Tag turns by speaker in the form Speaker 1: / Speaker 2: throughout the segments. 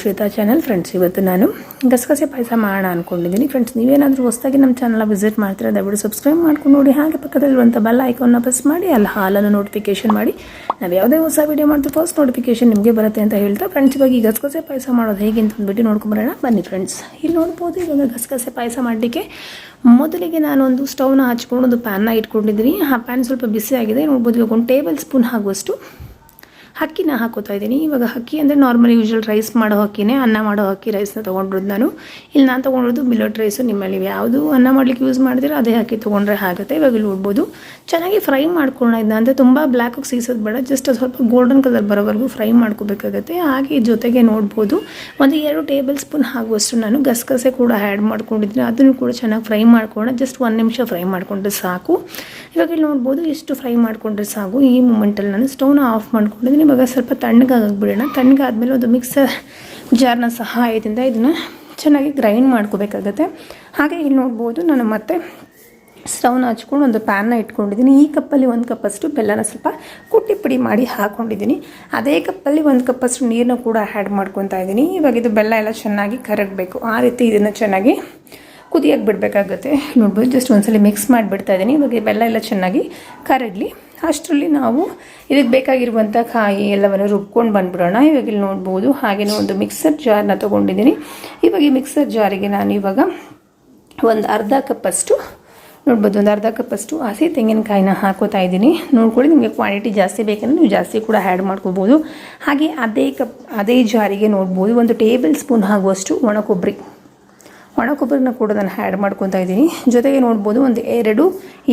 Speaker 1: Shweta channel friends ಇವತ್ತು ನಾನು ಗಸಗಸೆ ಪಾಯಸ ಮಾಡೋಣ ಅಂದ್ಕೊಂಡಿದ್ದೀನಿ ಫ್ರೆಂಡ್ಸ್ ನೀವೇನಾದರೂ ಹೊಸದಾಗಿ ನಮ್ಮ ಚಾನಲ್ನ ವಿಸಿಟ್ ಮಾಡ್ತೀರಾ ದಯವಿಟ್ಟು ಸಬ್ಸ್ಕ್ರೈಬ್ ಮಾಡ್ಕೊಂಡು ನೋಡಿ. ಹಾಗೆ ಪಕ್ಕದಲ್ಲಿರುವಂಥ ಬೆಲ್ ಐಕಾನ್ನ ಪ್ರೆಸ್ ಮಾಡಿ, ಅಲ್ಲಿ ಹಾಲನ್ನು ನೋಟಿಫಿಕೇಶನ್ ಮಾಡಿ. ನಾವು ಯಾವುದೇ ಹೊಸ ವೀಡಿಯೋ ಮಾಡ್ತೀವಿ ಫಸ್ಟ್ ನೋಟಿಫಿಕೇಶನ್ ನಿಮಗೆ ಬರುತ್ತೆ ಅಂತ ಹೇಳ್ತಾ ಫ್ರೆಂಡ್ಸ್ ಇವಾಗ ಈ ಗಸಗಸೆ ಪಾಯಸ ಮಾಡೋದು ಹೇಗೆ ಅಂತ ಅಂದ್ಬಿಟ್ಟು ನೋಡ್ಕೊಂಬರೋಣ ಬನ್ನಿ ಫ್ರೆಂಡ್ಸ್ ಇಲ್ಲಿ ನೋಡ್ಬೋದು, ಇವಾಗ ಗಸಗಸೆ ಪಾಯಸ ಮಾಡಲಿಕ್ಕೆ ಮೊದಲಿಗೆ ನಾನೊಂದು ಸ್ಟವ್ನ ಹಚ್ಕೊಂಡು, ಒಂದು ಪ್ಯಾನ್ನ ಇಟ್ಕೊಂಡಿದ್ದೀನಿ. ಆ ಪ್ಯಾನ್ ಸ್ವಲ್ಪ ಬಿಸಿ ಆಗಿದೆ ನೋಡ್ಬೋದು, ಇವಾಗ ಒಂದು ಟೇಬಲ್ ಸ್ಪೂನ್ ಆಗುವಷ್ಟು ಅಕ್ಕಿನ ಹಾಕೋತಾ ಇದ್ದೀನಿ. ಇವಾಗ ಅಕ್ಕಿ ಅಂದರೆ ನಾರ್ಮಲ್ ಯೂಶ್ವಲ್ ರೈಸ್ ಮಾಡೋ ಅಕ್ಕಿನೇ ಅನ್ನ ಮಾಡೋ ಅಕ್ಕಿ ರೈಸ್ನ ತೊಗೊಂಡಿರೋದು ನಾನು. ಇಲ್ಲಿ ನಾನು ತೊಗೊಂಡಿರೋದು ಮಿಲೆಟ್ ರೈಸು ನಿಮ್ಮಲ್ಲಿ. ಯಾವುದು ಅನ್ನ ಮಾಡ್ಲಿಕ್ಕೆ ಯೂಸ್ ಮಾಡಿದ್ರೆ ಅದೇ ಅಕ್ಕಿ ತೊಗೊಂಡ್ರೆ ಆಗುತ್ತೆ. ಇವಾಗ ಇಲ್ಲಿ ನೋಡ್ಬೋದು. ಚೆನ್ನಾಗಿ ಫ್ರೈ ಮಾಡ್ಕೊಳ್ಳೋಣ ಇದನ್ನ. ಅಂದರೆ ತುಂಬ ಬ್ಲ್ಯಾಕಾಗಿ ಸೀಸೋದು ಬೇಡ. ಜಸ್ಟ್ ಸ್ವಲ್ಪ ಗೋಲ್ಡನ್ ಕಲರ್ ಬರೋವರೆಗೂ ಫ್ರೈ ಮಾಡ್ಕೋಬೇಕಾಗತ್ತೆ. ಹಾಗೆ ಜೊತೆಗೆ ನೋಡ್ಬೋದು. ಒಂದು ಎರಡು ಟೇಬಲ್ ಸ್ಪೂನ್ ಆಗುವಷ್ಟು ನಾನು ಗಸಗಸೆ ಕೂಡ ಆ್ಯಡ್ ಮಾಡ್ಕೊಂಡಿದ್ದೀನಿ. ಅದನ್ನು ಕೂಡ ಚೆನ್ನಾಗಿ ಫ್ರೈ ಮಾಡ್ಕೊಳ್ಳೋಣ. ಜಸ್ಟ್ ಒಂದು ನಿಮಿಷ ಫ್ರೈ ಮಾಡಿಕೊಂಡ್ರೆ ಸಾಕು. ಇವಾಗ ಇಲ್ಲಿ ನೋಡ್ಬೋದು ಇಷ್ಟು ಫ್ರೈ ಮಾಡಿಕೊಂಡ್ರೆ ಸಾಕು. ಈ ಮೂಮೆಂಟಲ್ಲಿ ನಾನು ಸ್ಟವ್ನ ಆಫ್ ಮಾಡ್ಕೊಂಡಿದ್ದೀನಿ. ಇವಾಗ ಸ್ವಲ್ಪ ತಣ್ಣಗಾಗಿಬಿಡೋಣ ತಣ್ಣಗಾದ್ಮೇಲೆ ಒಂದು ಮಿಕ್ಸರ್ ಜಾರ್ನ ಸಹಾಯದಿಂದ ಇದನ್ನು ಚೆನ್ನಾಗಿ ಗ್ರೈಂಡ್ ಮಾಡ್ಕೋಬೇಕಾಗತ್ತೆ. ಹಾಗೆ ಇಲ್ಲಿ ನೋಡ್ಬೋದು ನಾನು ಮತ್ತೆ ಸ್ಟವ್ನ ಹಚ್ಕೊಂಡು ಒಂದು ಪ್ಯಾನ್ನ ಇಟ್ಕೊಂಡಿದ್ದೀನಿ. ಈ ಕಪ್ಪಲ್ಲಿ ಒಂದು ಕಪ್ಪಷ್ಟು ಬೆಲ್ಲನ ಸ್ವಲ್ಪ ಕುಟ್ಟಿ ಪುಡಿ ಮಾಡಿ ಹಾಕ್ಕೊಂಡಿದ್ದೀನಿ ಅದೇ ಕಪ್ಪಲ್ಲಿ ಒಂದು ಕಪ್ಪಷ್ಟು ನೀರನ್ನ ಕೂಡ ಆ್ಯಡ್ ಮಾಡ್ಕೊತಾ ಇದ್ದೀನಿ. ಇವಾಗ ಇದು ಬೆಲ್ಲ ಎಲ್ಲ ಚೆನ್ನಾಗಿ ಕರಗಬೇಕು. ಆ ರೀತಿ ಇದನ್ನು ಚೆನ್ನಾಗಿ ಕುದಿಯಾಗಿ ಬಿಡಬೇಕಾಗುತ್ತೆ. ನೋಡ್ಬೋದು ಜಸ್ಟ್ ಒಂದ್ಸಲಿ ಮಿಕ್ಸ್ ಮಾಡಿಬಿಡ್ತಾ ಇದ್ದೀನಿ. ಇವಾಗ ಬೆಲ್ಲ ಎಲ್ಲ ಚೆನ್ನಾಗಿ ಕರಗಲಿ. ಅಷ್ಟರಲ್ಲಿ ನಾವು ಇದಕ್ಕೆ ಬೇಕಾಗಿರುವಂಥ ಕಾಯಿ ಎಲ್ಲವನ್ನು ರುಬ್ಕೊಂಡು ಬಂದ್ಬಿಡೋಣ. ಇವಾಗ ಇಲ್ಲಿ ನೋಡ್ಬೋದು ಹಾಗೆಯೇ ಒಂದು ಮಿಕ್ಸರ್ ಜಾರ್ನ ತೊಗೊಂಡಿದ್ದೀನಿ. ಇವಾಗ ಈ ಮಿಕ್ಸರ್ ಜಾರಿಗೆ ನಾನು ಇವಾಗ ಒಂದು ಅರ್ಧ ಕಪ್ಪಷ್ಟು ನೋಡ್ಬೋದು, ಒಂದು ಅರ್ಧ ಕಪ್ಪಷ್ಟು ಹಸಿ ತೆಂಗಿನಕಾಯಿನ ಹಾಕೋತಾ ಇದ್ದೀನಿ. ನೋಡ್ಕೊಳ್ಳಿ, ನಿಮಗೆ ಕ್ವಾಂಟಿಟಿ ಜಾಸ್ತಿ ಬೇಕಂದ್ರೆ ನೀವು ಜಾಸ್ತಿ ಕೂಡ ಆ್ಯಡ್ ಮಾಡ್ಕೋಬೋದು. ಹಾಗೆ ಅದೇ ಕಪ್ ಅದೇ ಜಾರಿಗೆ ನೋಡ್ಬೋದು, ಒಂದು ಟೇಬಲ್ ಸ್ಪೂನ್ ಆಗುವಷ್ಟು ಒಣ ಕೊಬ್ಬರಿ. ಒಣ ಕೊಬ್ಬರಿನ ಕೂಡ ನಾನು ಆ್ಯಡ್ ಮಾಡ್ಕೊತ ಇದ್ದೀನಿ. ಜೊತೆಗೆ ನೋಡ್ಬೋದು ಒಂದು ಎರಡು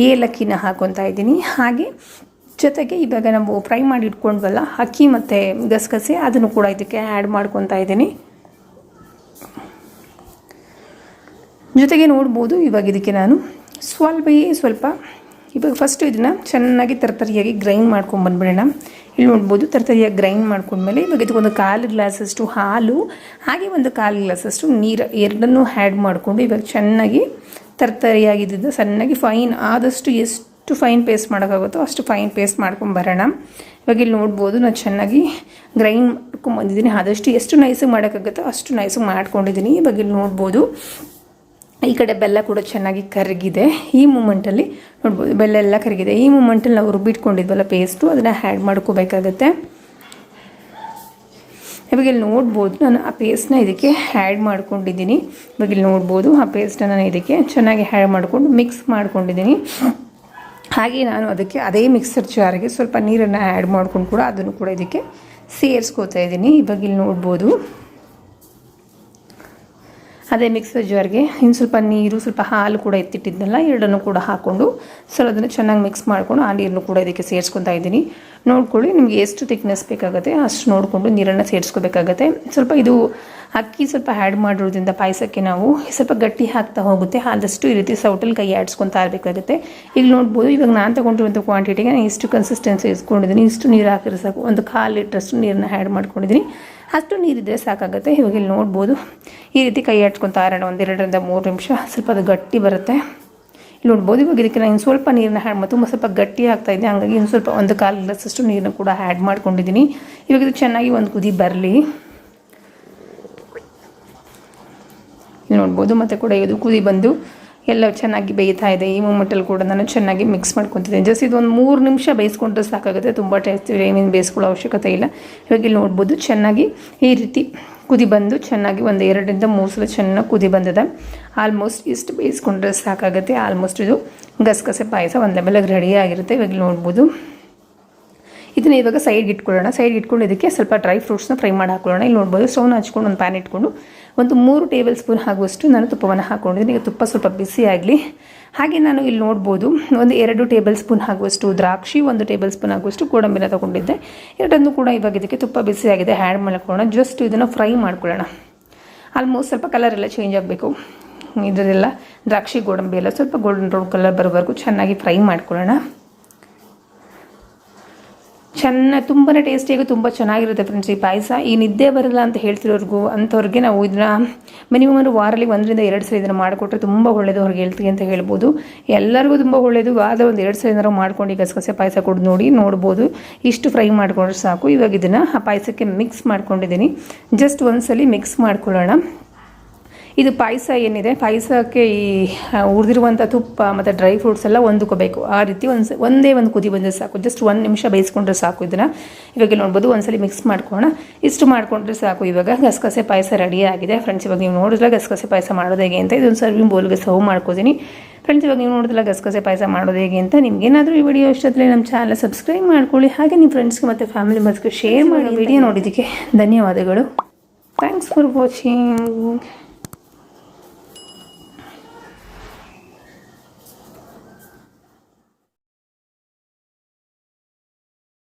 Speaker 1: ಏಲಕ್ಕಿನ ಹಾಕೊತಾ ಇದ್ದೀನಿ. ಹಾಗೆ ಜೊತೆಗೆ ಇವಾಗ ನಾವು ಫ್ರೈ ಮಾಡಿ ಇಟ್ಕೊಂಡ್ವಲ್ಲ, ಅಕ್ಕಿ ಮತ್ತು ಗಸಗಸೆ, ಅದನ್ನು ಕೂಡ ಇದಕ್ಕೆ ಆ್ಯಡ್ ಮಾಡ್ಕೊತಾ ಇದ್ದೀನಿ. ಜೊತೆಗೆ ನೋಡ್ಬೋದು ಇವಾಗ ಇದಕ್ಕೆ ನಾನು ಸ್ವಲ್ಪ ಸ್ವಲ್ಪ, ಇವಾಗ ಫಸ್ಟು ಇದನ್ನು ಚೆನ್ನಾಗಿ ತರತರಿಯಾಗಿ ಗ್ರೈಂಡ್ ಮಾಡ್ಕೊಂಡು ಬಂದ್ಬಿಡೋಣ. ಇಲ್ಲಿ ನೋಡ್ಬೋದು ತರತರಿಯಾಗಿ ಗ್ರೈಂಡ್ ಮಾಡ್ಕೊಂಡ್ಮೇಲೆ ಇವಾಗ ಇದಕ್ಕೊಂದು ಕಾಲು ಗ್ಲಾಸಷ್ಟು ಹಾಲು, ಹಾಗೆ ಒಂದು ಕಾಲು ಗ್ಲಾಸಷ್ಟು ನೀರು, ಎರಡನ್ನೂ ಹ್ಯಾಡ್ ಮಾಡಿಕೊಂಡು ಇವಾಗ ಚೆನ್ನಾಗಿ ತರತರಿಯಾಗಿದ್ದು ಸಣ್ಣಗೆ ಫೈನ್ ಆದಷ್ಟು ಎಷ್ಟು ಫೈನ್ ಪೇಸ್ಟ್ ಮಾಡೋಕ್ಕಾಗುತ್ತೋ ಅಷ್ಟು ಫೈನ್ ಪೇಸ್ಟ್ ಮಾಡ್ಕೊಂಡು ಬರೋಣ. ಇವಾಗ ಇಲ್ಲಿ ನೋಡ್ಬೋದು ನಾನು ಚೆನ್ನಾಗಿ ಗ್ರೈಂಡ್ ಮಾಡ್ಕೊಂಬಂದಿದ್ದೀನಿ ಆದಷ್ಟು ಎಷ್ಟು ನೈಸಿಗೆ ಮಾಡೋಕ್ಕಾಗುತ್ತೋ ಅಷ್ಟು ನೈಸಾಗಿ ಮಾಡ್ಕೊಂಡಿದ್ದೀನಿ. ಇವಾಗ ಇಲ್ಲಿ ನೋಡ್ಬೋದು ಈ ಕಡೆ ಬೆಲ್ಲ ಕೂಡ ಚೆನ್ನಾಗಿ ಕರಗಿದೆ. ಈ ಮೂಮೆಂಟಲ್ಲಿ ನೋಡ್ಬೋದು, ಬೆಲ್ಲ ಎಲ್ಲ ಕರಗಿದೆ. ಈ ಮೂಮೆಂಟಲ್ಲಿ ನಾವು ರುಬ್ಬಿಟ್ಕೊಂಡಿದ್ವಲ್ಲ ಪೇಸ್ಟು ಅದನ್ನು ಹ್ಯಾಡ್ ಮಾಡ್ಕೋಬೇಕಾಗತ್ತೆ. ಇವಾಗ ಇಲ್ಲಿ ನೋಡ್ಬೋದು, ನಾನು ಆ ಪೇಸ್ಟ್ನ ಇದಕ್ಕೆ ಹ್ಯಾಡ್ ಮಾಡ್ಕೊಂಡಿದ್ದೀನಿ. ಇವಾಗ ಇಲ್ಲಿ ನೋಡ್ಬೋದು, ಆ ಪೇಸ್ಟನ್ನು ನಾನು ಇದಕ್ಕೆ ಚೆನ್ನಾಗಿ ಹ್ಯಾಡ್ ಮಾಡಿಕೊಂಡು ಮಿಕ್ಸ್ ಮಾಡ್ಕೊಂಡಿದ್ದೀನಿ. ಹಾಗೆ ನಾನು ಅದಕ್ಕೆ ಅದೇ ಮಿಕ್ಸರ್ ಜಾರಿಗೆ ಸ್ವಲ್ಪ ನೀರನ್ನು ಆ್ಯಡ್ ಮಾಡ್ಕೊಂಡು ಕೂಡ ಅದನ್ನು ಕೂಡ ಇದಕ್ಕೆ ಸೇರಿಸ್ಕೋತಾ ಇದ್ದೀನಿ. ಇವಾಗ ಇಲ್ಲಿ ನೋಡ್ಬೋದು. ಅದೇ ಮಿಕ್ಸರ್ ಜಾರ್ಗೆ ಇನ್ನು ಸ್ವಲ್ಪ ನೀರು, ಸ್ವಲ್ಪ ಹಾಲು ಕೂಡ ಎತ್ತಿಟ್ಟಿದ್ದೆಲ್ಲ, ಎರಡನ್ನು ಕೂಡ ಹಾಕ್ಕೊಂಡು ಸ್ವಲ್ಪ ಅದನ್ನು ಚೆನ್ನಾಗಿ ಮಿಕ್ಸ್ ಮಾಡಿಕೊಂಡು ಆ ನೀರನ್ನು ಕೂಡ ಇದಕ್ಕೆ ಸೇರಿಸ್ಕೊತಾ ಇದ್ದೀನಿ. ನೋಡ್ಕೊಳ್ಳಿ ನಿಮಗೆ ಎಷ್ಟು ಥಿಕ್ನೆಸ್ ಬೇಕಾಗುತ್ತೆ ಅಷ್ಟು ನೋಡಿಕೊಂಡು ನೀರನ್ನು ಸೇರಿಸ್ಕೋಬೇಕಾಗತ್ತೆ. ಸ್ವಲ್ಪ ಇದು ಅಕ್ಕಿ ಸ್ವಲ್ಪ ಆ್ಯಡ್ ಮಾಡಿರೋದ್ರಿಂದ ಪಾಯಸಕ್ಕೆ ನಾವು ಸ್ವಲ್ಪ ಗಟ್ಟಿ ಹಾಕ್ತಾ ಹೋಗುತ್ತೆ. ಆದಷ್ಟು ಈ ರೀತಿ ಸೌಟಲ್ಲಿ ಕೈ ಆಡಿಸ್ಕೊತಾ ಇರಬೇಕಾಗುತ್ತೆ. ಈಗ ನೋಡ್ಬೋದು, ಇವಾಗ ನಾನು ತೊಗೊಂಡಿರುವಂಥ ಕ್ವಾಂಟಿಟಿಗೆ ನಾನು ಇಷ್ಟು ಕನ್ಸಿಸ್ಟೆನ್ಸಿ ಇಸ್ಕೊಂಡಿದ್ದೀನಿ. ಇಷ್ಟು ನೀರು ಹಾಕಿದ್ರೆ ಸಾಕು. ಒಂದು ಕಾಲು ಲೀಟ್ರಷ್ಟು ನೀರನ್ನ ಆ್ಯಡ್ ಮಾಡ್ಕೊಂಡಿದ್ದೀನಿ. ಅಷ್ಟು ನೀರಿದ್ದರೆ ಸಾಕಾಗುತ್ತೆ. ಇವಾಗ ಇಲ್ಲಿ ನೋಡ್ಬೋದು, ಈ ರೀತಿ ಕೈ ಆಡ್ಸ್ಕೊತಾ ಇರೋಣ ಒಂದು ಎರಡರಿಂದ ಮೂರು ನಿಮಿಷ. ಸ್ವಲ್ಪ ಅದು ಗಟ್ಟಿ ಬರುತ್ತೆ. ಇಲ್ಲಿ ನೋಡ್ಬೋದು, ಇವಾಗ ಇದಕ್ಕೆ ನಾನು ಸ್ವಲ್ಪ ನೀರನ್ನ ಹ್ಯಾಡ್ ಮಾಡಿ ಸ್ವಲ್ಪ ಗಟ್ಟಿ ಆಗ್ತಾ ಇದೆ. ಹಾಗಾಗಿ ಇನ್ನು ಸ್ವಲ್ಪ ಒಂದು ಕಾಲು ಗ್ಲಾಸಷ್ಟು ನೀರನ್ನು ಕೂಡ ಆ್ಯಡ್ ಮಾಡ್ಕೊಂಡಿದ್ದೀನಿ. ಇವಾಗ ಇದು ಚೆನ್ನಾಗಿ ಒಂದು ಕುದಿ ಬರಲಿ. ನೋಡ್ಬೋದು. ಮತ್ತು ಕೂಡ ಇದು ಕುದಿ ಬಂದು ಎಲ್ಲ ಚೆನ್ನಾಗಿ ಬೇಯ್ತಾ ಇದೆ. ಈ ಮೂಮೆಂಟಲ್ಲಿ ಕೂಡ ನಾನು ಚೆನ್ನಾಗಿ ಮಿಕ್ಸ್ ಮಾಡ್ಕೊತಿದ್ದೀನಿ. ಜಸ್ಟ್ ಒಂದು ಮೂರು ನಿಮಿಷ ಬೇಯಿಸ್ಕೊಂಡ್ರೆ ಸಾಕಾಗುತ್ತೆ. ತುಂಬ ಟೇಸ್ಟ್ ಏನೇನು ಬೇಯಿಸ್ಕೊಳ್ಳೋ ಅವಶ್ಯಕತೆ ಇಲ್ಲ. ಇವಾಗ ಇಲ್ಲಿ ನೋಡ್ಬೋದು ಚೆನ್ನಾಗಿ ಈ ರೀತಿ ಕುದಿ ಬಂದು ಚೆನ್ನಾಗಿ ಒಂದು ಎರಡರಿಂದ ಮೂರು ಸಲ ಚೆನ್ನಾಗಿ ಕುದಿ ಬಂದಿದೆ. ಆಲ್ಮೋಸ್ಟ್ ಇಷ್ಟು ಬೇಯಿಸ್ಕೊಂಡ್ರೆ ಸಾಕಾಗುತ್ತೆ. ಆಲ್ಮೋಸ್ಟ್ ಇದು ಗಸಗಸೆ ಪಾಯಸ ಒಂದು ರೆಡಿ ಆಗಿರುತ್ತೆ. ಇವಾಗ ನೋಡ್ಬೋದು. ಇದನ್ನ ಇವಾಗ ಸೈಡ್ಗೆ ಇಟ್ಕೊಳ್ಳೋಣ. ಸೈಡ್ಗೆ ಇಟ್ಕೊಂಡು ಇದಕ್ಕೆ ಸ್ವಲ್ಪ ಡ್ರೈ ಫ್ರೂಟ್ಸ್ನ ಫ್ರೈ ಮಾಡಿ ಹಾಕೊಳ್ಳೋಣ ಇಲ್ಲಿ ನೋಡ್ಬೋದು ಸ್ಟೌನ್ ಹಚ್ಕೊಂಡು ಒಂದು ಪ್ಯಾನ್ ಇಟ್ಕೊಂಡು ಒಂದು ಮೂರು ಟೇಬಲ್ ಸ್ಪೂನ್ ಆಗುವಷ್ಟು ನಾನು ತುಪ್ಪವನ್ನು ಹಾಕ್ಕೊಂಡಿದ್ದೀನಿ ಈಗ ತುಪ್ಪ ಸ್ವಲ್ಪ ಬಿಸಿ ಆಗಲಿ. ಹಾಗೆ ನಾನು ಇಲ್ಲಿ ನೋಡ್ಬೋದು ಒಂದು ಎರಡು ಟೇಬಲ್ ಸ್ಪೂನ್ ಆಗುವಷ್ಟು ದ್ರಾಕ್ಷಿ, ಒಂದು ಟೇಬಲ್ ಸ್ಪೂನ್ ಆಗುವಷ್ಟು ಗೋಡಂಬಿನ ತೊಗೊಂಡಿದ್ದೆ. ಎರಡನ್ನೂ ಕೂಡ ಇವಾಗ ಇದಕ್ಕೆ ತುಪ್ಪ ಬಿಸಿ ಆಗಿದೆ. ಆ್ಯಡ್ ಮಾಡ್ಕೊಳ್ಳೋಣ. ಜಸ್ಟ್ ಇದನ್ನು ಫ್ರೈ ಮಾಡ್ಕೊಳ್ಳೋಣ. ಆಲ್ಮೋಸ್ಟ್ ಸ್ವಲ್ಪ ಕಲರ್ ಎಲ್ಲ ಚೇಂಜ್ ಆಗಬೇಕು. ಇದರೆಲ್ಲ ದ್ರಾಕ್ಷಿ, ಗೋಡಂಬಿ ಎಲ್ಲ ಸ್ವಲ್ಪ ಗೋಲ್ಡನ್ ರೌಂಡ್ ಕಲರ್ ಬರೋವರೆಗೂ ಚೆನ್ನಾಗಿ ಫ್ರೈ ಮಾಡ್ಕೊಳ್ಳೋಣ. ಚೆನ್ನ ತುಂಬಾ ಟೇಸ್ಟಿಯಾಗಿ ತುಂಬ ಚೆನ್ನಾಗಿರುತ್ತೆ ಫ್ರೆಂಡ್ಸ್ ಈ ಪಾಯಸ. ಈ ನಿದ್ದೆ ಬರಲ್ಲ ಅಂತ ಹೇಳ್ತಿರೋರ್ಗು, ಅಂಥವ್ರಿಗೆ ನಾವು ಇದನ್ನ ಮಿನಿಮಮ್ ಒಂದು ವಾರಲ್ಲಿ ಒಂದರಿಂದ ಎರಡು ಸಲ ಇದನ್ನು ಮಾಡಿಕೊಟ್ರೆ ತುಂಬ ಒಳ್ಳೆಯದು ಅವ್ರಿಗೆ ಹೇಳ್ತೀವಿ ಅಂತ ಹೇಳ್ಬೋದು. ಎಲ್ಲರಿಗೂ ತುಂಬ ಒಳ್ಳೆಯದು ಆದರೆ ಒಂದು ಎರಡು ಸಲ ಏನಾರು ಮಾಡ್ಕೊಂಡು ಈ ಗಸಗಸೆ ಪಾಯಸ ಕೊಡು ನೋಡಿ ನೋಡ್ಬೋದು. ಇಷ್ಟು ಫ್ರೈ ಮಾಡಿಕೊಂಡ್ರೆ ಸಾಕು. ಇವಾಗ ಇದನ್ನು ಆ ಪಾಯಸಕ್ಕೆ ಮಿಕ್ಸ್ ಮಾಡ್ಕೊಂಡಿದ್ದೀನಿ. ಜಸ್ಟ್ ಒಂದ್ಸಲಿ ಮಿಕ್ಸ್ ಮಾಡ್ಕೊಳ್ಳೋಣ. ಇದು ಪಾಯಸ ಏನಿದೆ? ಪಾಯಸಕ್ಕೆ ಈ ಹುರಿದಿರುವಂಥ ತುಪ್ಪ ಮತ್ತು ಡ್ರೈ ಫ್ರೂಟ್ಸ್ ಎಲ್ಲ ಹೊಂದ್ಕೋಬೇಕು ಆ ರೀತಿ ಒಂದು ಒಂದೇ ಒಂದು ಕುದಿ ಬಂದರೆ ಸಾಕು. ಜಸ್ಟ್ ಒಂದು ನಿಮಿಷ ಬೇಯಿಸ್ಕೊಂಡ್ರೆ ಸಾಕು ಇದನ್ನು. ಇವಾಗ ನೋಡ್ಬೋದು ಒಂದ್ಸಲಿ ಮಿಕ್ಸ್ ಮಾಡ್ಕೋಣ ಇಷ್ಟು ಮಾಡಿಕೊಂಡ್ರೆ ಸಾಕು ಇವಾಗ. ಗಸಗಸೆ ಪಾಯಸ ರೆಡಿ ಆಗಿದೆ. ಫ್ರೆಂಡ್ಸ್ ಇವಾಗ ನೀವು ನೋಡಿದ್ರೆ ಗಸಗಸೆ ಪಾಯಸ ಮಾಡೋದು ಹೇಗೆ ಅಂತ. ಇದೊಂದು ಸರ್ವಿಂಗ್ ಬೋಲ್ಗೆ ಸರ್ವ್ ಮಾಡ್ಕೋತೀನಿ. ಫ್ರೆಂಡ್ಸ್ ಇವಾಗ ನೀವು ನೋಡಿದ್ರೆ ಗಸಗಸೆ ಪಾಯಸ ಮಾಡೋದು ಹೇಗೆ ಅಂತ. ನಿಮ್ಗೇನಾದರೂ ಈ ವಿಡಿಯೋ ಇಷ್ಟದಲ್ಲಿ ನಮ್ಮ ಚಾನಲ್ ಸಬ್ಸ್ಕ್ರೈಬ್ ಮಾಡ್ಕೊಳ್ಳಿ. ಹಾಗೆ ನಿಮ್ಮ ಫ್ರೆಂಡ್ಸ್ಗೆ ಮತ್ತು ಫ್ಯಾಮಿಲಿ ಮೆಂಬರ್ಸ್ಗೆ ಶೇರ್ ಮಾಡಿ ವಿಡಿಯೋ ನೋಡಿದ್ದಕ್ಕೆ ಧನ್ಯವಾದಗಳು. Thanks for watching